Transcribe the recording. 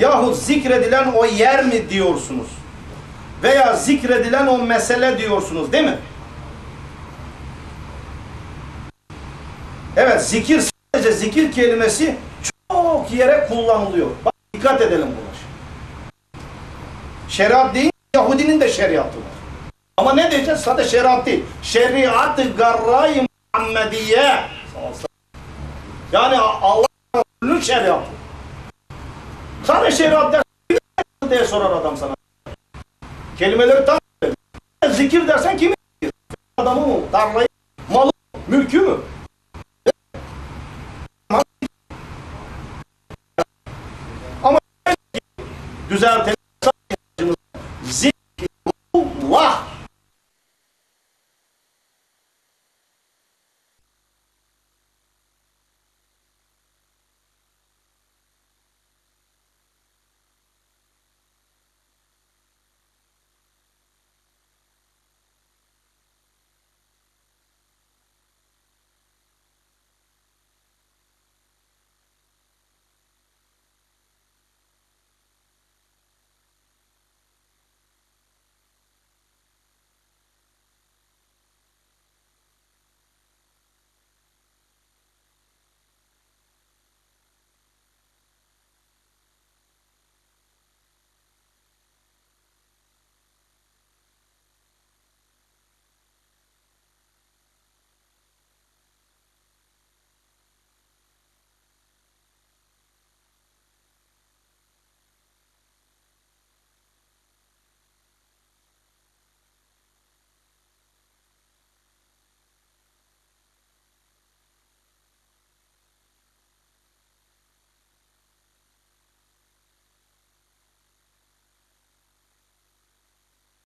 Yahut zikredilen o yer mi diyorsunuz? Veya zikredilen o mesele diyorsunuz değil mi? Evet zikir sadece zikir kelimesi çok yere kullanılıyor. Bak dikkat edelim buna. Şeriat değil, Yahudinin de şeriatı var. Ama ne diyeceğiz? Sadece şeriat değil. Şeriat-ı garra-i Muhammediye. Yani Allah Resulü'nün şeriatı. Sadece şeriat dersen diye sorar adam sana. Kelimeleri tam zikir dersen kimi zikir? Adamı mı? Tarlayı, malı, mülkü mü? Ama düzeltelim.